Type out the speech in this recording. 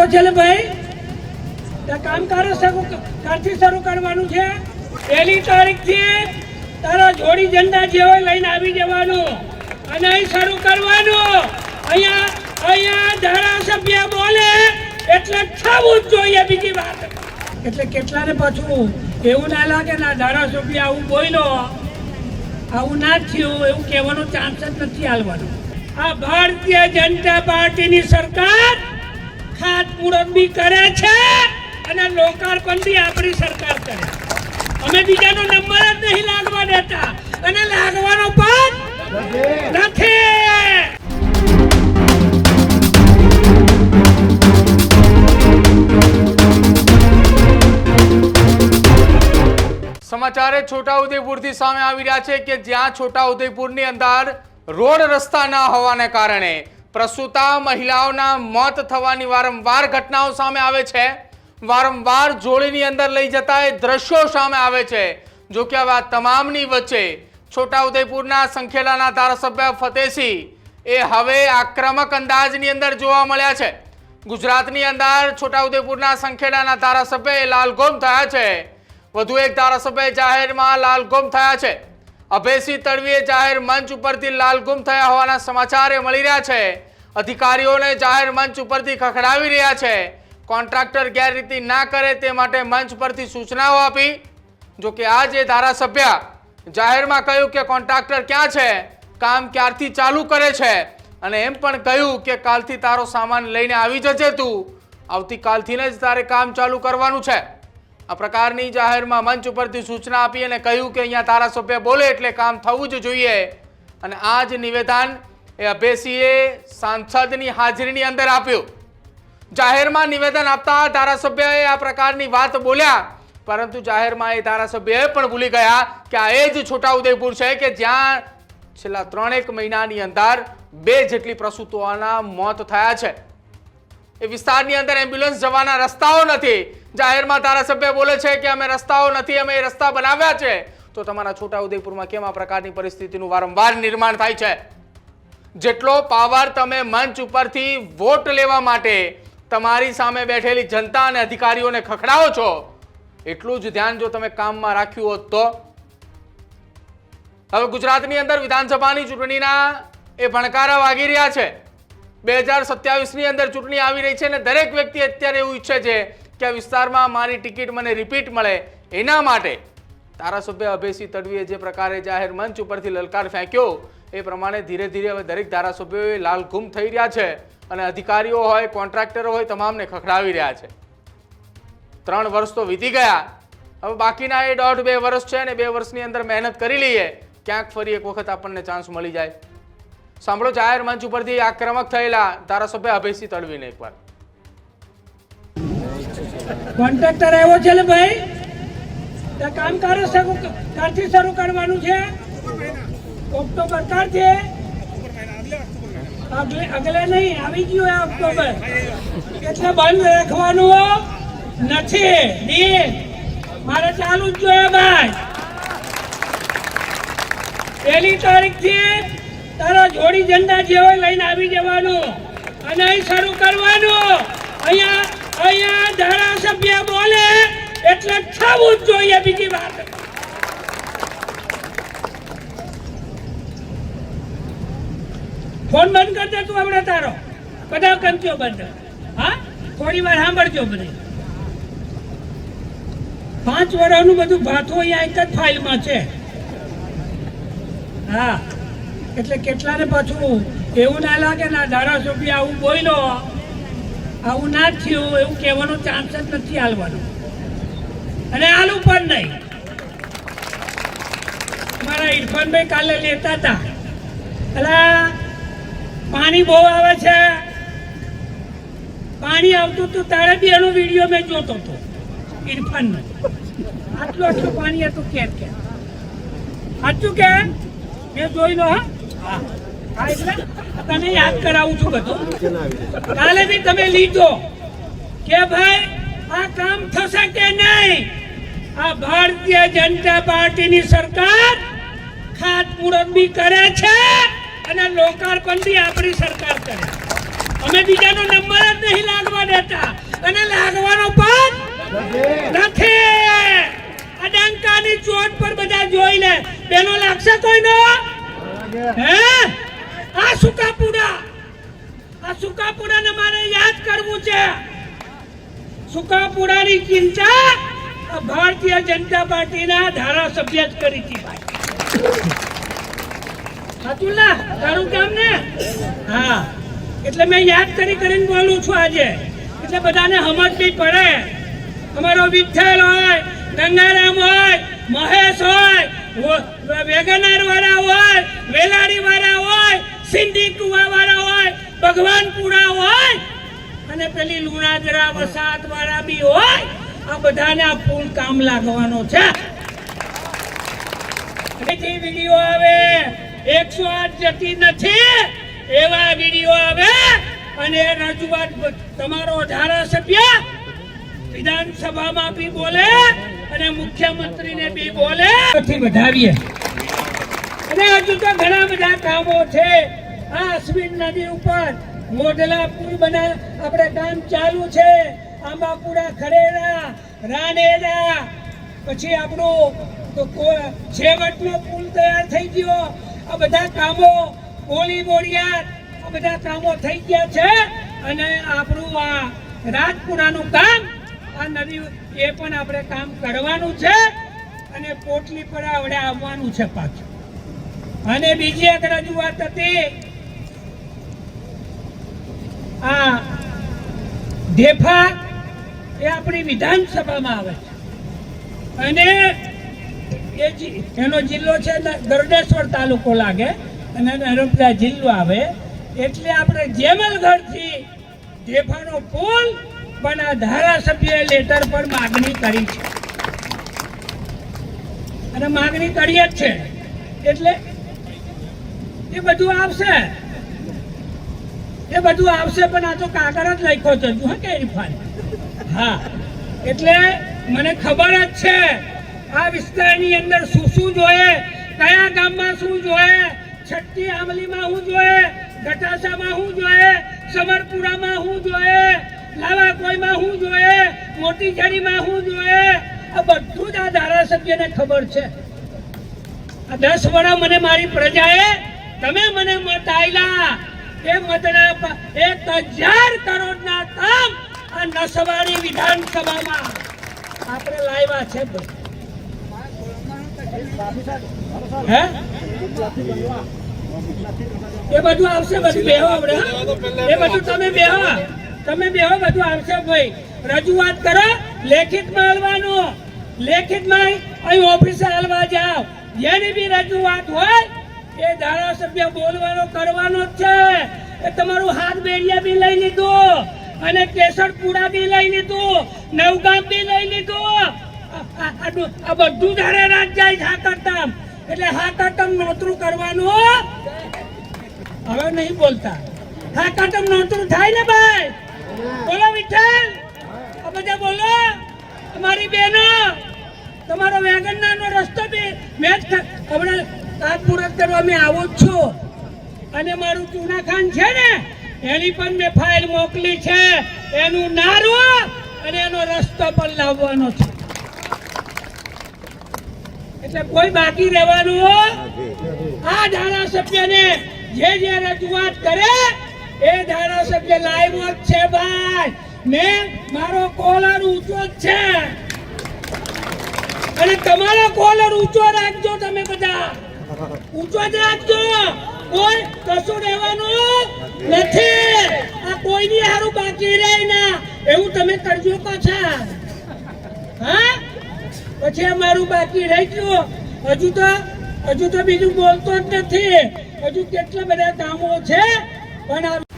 આવ્યો છે ભાઈ કામકારો કામ શરૂ કરવાનું છે. પહેલી તારીખથી તારા જોડી જંડા જે હોય લઈને આવી જવાનું અને અહીં શરૂ કરવાનું. અહીંયા અહીંયા ધારાસભ્ય બોલે એટલે થવું જ જોઈએ બીજી વાત. એટલે કેટલાને પાછું એવું ના લાગે ના ધારાસભ્ય આવું બોલ્યો. આવું ના થયું, એવું કહેવાનો ચાન્સ જ નથી હાલવાનો. આ ભારતીય જનતા પાર્ટીની સરકાર ખાતમુહૂર્ત બી કરે છે અને લોકાર્પણ બી આપણી સરકાર કરે. અમે બીજાનો નંબર જ નહીં લાગવા દેતા. અને લાગવાનો પણ નથી. સમાચારે છોટાઉદેપુરથી સામે આવી રહ્યા છે કે જ્યાં છોટાઉદેપુરની અંદર રોડ રસ્તા ન હોવાને કારણે પ્રસૂતા મહિલાઓના મોત થવાની વારંવાર ઘટનાઓ સામે આવે છે. વારંવાર જોડીની અંદર લઈ જતા એ દ્રશ્યો સામે આવે છે. જો કે આ તમામની વચ્ચે છોટાઉદેપુરના સંખેલાના ધારાસભ્ય ફતેસિંહ એ હવે આક્રમક અંદાજની અંદર જોવા મળ્યા છે. ગુજરાતની અંદર છોટાઉદેપુરના સંખેડાના ધારાસભ્ય એ લાલગોમ થયા છે. વધુ એક ધારાસભ્ય જાહેરમાં લાલગોમ થયા છે. અભયસિંહ તડવીએ જાહેર મંચ ઉપરથી લાલગુમ થયા હોવાના સમાચાર મળી રહ્યા છે. અધિકારીઓને જાહેર મંચ ઉપરથી ખખડાવી રહ્યા છે. કોન્ટ્રાક્ટર ગેરરીતિ ના કરે તે માટે મંચ પરથી સૂચનાઓ આપી. જો કે આ જે ધારાસભ્ય જાહેરમાં કહ્યું કે કોન્ટ્રાક્ટર ક્યાં છે, કામ ક્યારથી ચાલુ કરે છે અને એમ પણ કહ્યું કે કાલથી તારો સામાન લઈને આવી જજે તું. આવતીકાલથી જ તારે કામ ચાલુ કરવાનું છે. આ પ્રકારની જાહેરમાં મંચ ઉપરથી સૂચના આપી અને કહ્યું કે અહીંયા ધારાસભ્ય બોલે એટલે કામ થવું જ જોઈએ. અને આ જ નિવેદન એ અભેસીએ સાંસદની હાજરીની અંદર આપ્યું. જાહેરમાં નિવેદન આપતા ધારાસભ્યએ આ પ્રકારની વાત બોલ્યા, પરંતુ જાહેરમાં એ ધારાસભ્યએ પણ ભૂલી ગયા કે આ એ જ છોટાઉદેપુર છે કે જ્યાં છેલ્લા ત્રણેક મહિનાની અંદર બે જેટલી પ્રસૂતોના મોત થયા છે. એ વિસ્તારની અંદર એમ્બ્યુલન્સ જવાના રસ્તાઓ નથી. જાહેરમાં ધારાસભ્ય બોલે છે કે અમે રસ્તાઓ નથી, અમે એ રસ્તા બનાવ્યા છે. તો તમારા છોટાઉદેપુરમાં કેમ આ પ્રકારની પરિસ્થિતિનું વારંવાર નિર્માણ થાય છે? જેટલો પાવર તમે મંચ ઉપરથી વોટ લેવા માટે તમારી સામે બેઠેલી જનતા અને અધિકારીઓને ખખડાવો છો, એટલું જ ધ્યાન જો તમે કામમાં રાખ્યું હોત તો. હવે ગુજરાતની અંદર વિધાનસભાની ચૂંટણીના એ ભણકારા વાગી રહ્યા છે. બે હજાર સત્યાવીસની અંદર ચૂંટણી આવી રહી છે અને દરેક વ્યક્તિ અત્યારે એવું ઈચ્છે છે કે આ વિસ્તારમાં મારી ટિકિટ મને રિપીટ મળે. એના માટે ધારાસભ્ય અભયસિંહ તડવીએ જે પ્રકારે જાહેર મંચ ઉપરથી લલકાર ફેંક્યો, એ પ્રમાણે ધીરે ધીરે હવે દરેક ધારાસભ્યોએ લાલ ગુમ થઈ રહ્યા છે અને અધિકારીઓ હોય, કોન્ટ્રાક્ટરો હોય, તમામને ખખડાવી રહ્યા છે. ત્રણ વર્ષ તો વીતી ગયા. હવે બાકીના એ દોઢ બે વર્ષ છે ને બે વર્ષની અંદર મહેનત કરી લઈએ. ક્યાંક ફરી એક વખત આપણને ચાન્સ મળી જાય. સાંભળો, જાહેર મંચ ઉપરથી આક્રમક થયેલા ધારાસભ્ય અભયસિંહ તડવીને એકવાર. કોન્ટ્રાક્ટર આવ્યો છે ને ભાઈ. તે કામ કરો શરૂ ક્યારથી શરૂ કરવાનું છે. ઓક્ટોબર ક્યારથી અગલે અગલે નહીં, આવી ગયો એ ઓક્ટોબર એટલે બંધ રાખવાનું નથી ડીલ મારે ચાલુ જ જોઈએ ભાઈ. પહેલી તારીખથી તારા જોડી ઝંડા જે હોય લઈને આવી જવાનું. અને અહીં શરૂ કરવાનું. અહીંયા અહીંયા ધારાસભ્ય બોલે એટલે થવું જ જોઈએ બીજી વાત. ફોન બંધ કરી દે તું હમણાં તારો. બધા કંચો બંધ. હા? થોડી વાર સાંભળજો મને. પાંચ વર્ષનું બધું ભાથું અહીંયા એક જ ફાઇલમાં છે. હા. એટલે કેટલાને પાછું એવું ના લાગે ના ધારાસભ્ય આવું બોલો આવું ના થયું, એવું કહેવાનો ચાન્સ જ નથી હાલવાનો. અને હાલું પણ નહીં. મારા ઇરફાનભાઈ કાલે લેતા હતા. એટલે પાણી બહુ આવે છે. પાણી આવતું હતું તારે બી એનો વીડિયો મેં જોતો હતો. ઇરફાનનો આટલું આટલું પાણી હતું કેમ કે? સાચું કે? મેં જોઈ લો હા. તને યાદ કરાવું છું બધું. કાલે બી તમે લીધો કે ભાઈ, આ કામ થશે કે નહીં? આ ભારતીય જનતા પાર્ટીની સરકાર ખાતમુહૂર્ત બી કરે છે અને લોકાર્પણ બી આપણી સરકાર કરે અમે બીજાનો નંબર જ નહીં લાગવા દેતા. અને લાગવાનો પણ નથી. અડંકાની ચોટ પર બધા જોઈ લે. પેલો લાગશે કોઈનો? હે? આ સુકાપુડા. આ સુકાપુડાને મારે યાદ કરવું છે. સુકાપુડાની ચિંતા ભારતીય જનતા પાર્ટીના ધારાસભ્ય જ કરી હતી ભાઈ. તારું કામ ને? હા. એટલે મેં યાદ કરી કરીને બોલું છું આજે. એટલે બધાને સમજવી પડે. અમારો વિઠ્ઠલ હોય, ગંગારામ હોય, મહેશ હોય વેગનાર વાળા હોય, વેલાડી વાળા હોય, સિંધી કુવા વાળા હોય ભગવાનપુરા હોય, અને પેલી લુણાદરા વસાત વાળા બી હોય, આ બધાને આ પુલ કામ લાગવાનો છે. જે વીડિયો આવે, એકસો આઠ જતી નથી, એવા વીડિયો આવે, અને રજૂઆત તમારો ધારાસભ્ય વિધાનસભામાં બી બોલે અને મુખ્યમંત્રીને બી બોલે. વધાવીએ. અને હજુ તો ઘણા બધા કામો છે. આ અશ્વિન નદી ઉપર મોઢલા પુલ બના આપણે કામ ચાલુ છે. આંબાપુરા ખરેરા રાનેરા પછી આપણું તો છેવટનો પુલ તૈયાર થઈ ગયો. આ બધા કામો કોળી બોરિયાર આ બધા કામો થઈ ગયા છે. અને આપણું આ રાજપુરાનું કામ આ નદી એ પણ આપણે કામ કરવાનું છે અને પોટલી પર આવડે આવવાનું છે પાછું. અને બીજી એક રજૂઆત હતી. આ ઢેફા એ આપણી વિધાનસભામાં આવે છે. અને એ એનો જિલ્લો છે ગરડેશ્વર તાલુકો લાગે, અને નર્મદા જિલ્લો આવે. એટલે આપણે જેમલગઢથી ઢેફાનો પુલ પણ આ ધારાસભ્યએ લેટર પર માગણી કરી છે. અને માગણી કરી જ છે. એટલે એ બધું આવશે. એ બધું આવશે પણ આ તો કાગળ જ લખ્યો છે. હા કે ઇરફાન? હા. એટલે મને ખબર જ છે, આ વિસ્તારની અંદર શું શું જોઈએ, કયા ગામમાં શું જોઈએ, છઠ્ઠી આમલીમાં શું જોઈએ ઘટાસામાં શું જોઈએ, સમરપુરામાં શું જોઈએ લાવાકોઈમાં શું જોઈએ? મોટી ઝરીમાં શું જોઈએ? આ બધું જ આ ધારાસભ્યને ખબર છે. આ દસ વડા મને મારી પ્રજાએ, તમે મને મત આયલા. એ મતના એક હજાર કરોડના કામ આ નસવાડી વિધાનસભામાં. આપણે લાવ્યા છે હે? એ બધું આવશે, બધું બેહો આપણે એ બધું તમે બેહો. તમે બે બધું આવશે ભાઈ. રજૂઆત કરો, લેખિતમાં આલવાનું લેખિતમાં અહીં ઓફિસે હાલવા જાઓ. જેની બી રજૂઆત હોય, એ ધારાસભ્ય બોલવાનો, કરવાનો જ છે. એ તમારું હાથ બેડિયા બી લઈ લીધું. અને કેસરપુરા બી લઈ લીધું. નવગામ બી લઈ લીધું. આ- બધું ધારે રાત જાય હાકરતમ એટલે હાકરતમ નોતરું કરવાનું. હવે નહીં બોલતા. હાકરતમ નોતરું થાય ને ભાઈ? બોલો વિઠ્ઠલ. આ બધા બોલો. તમારી બહેનો તમારો વેગનનો રસ્તો બી. મેં જ હમણાં કાચ પૂરક કરવા મેં આવો જ છું. અને મારું ચૂના ખાન છે ને એની પણ મેં ફાઇલ મોકલી છે. એનું નારું અને એનો રસ્તો પણ લાવવાનો છે. એટલે કોઈ બાકી રહેવાનું આ ધારાસભ્યને જે જે રજૂઆત કરે એ ધારાસભ્ય લાવ્યો જ છે ભાઈ. મેં મારો કોલર ઊંચો જ છે. અને તમારો કોલર ઊંચો રાખજો તમે બધા. ઊંચો જ રાખજો. કોઈ કશું રહેવાનું નથી. આ કોઈની હારું બાકી રહે ના. એવું તમે કરજો પાછા. હા? પછી અમારું બાકી રહી ગયું. હજુ તો હજુ તો બીજું બોલતો જ નથી. હજુ કેટલા બધા કામો છે. પણ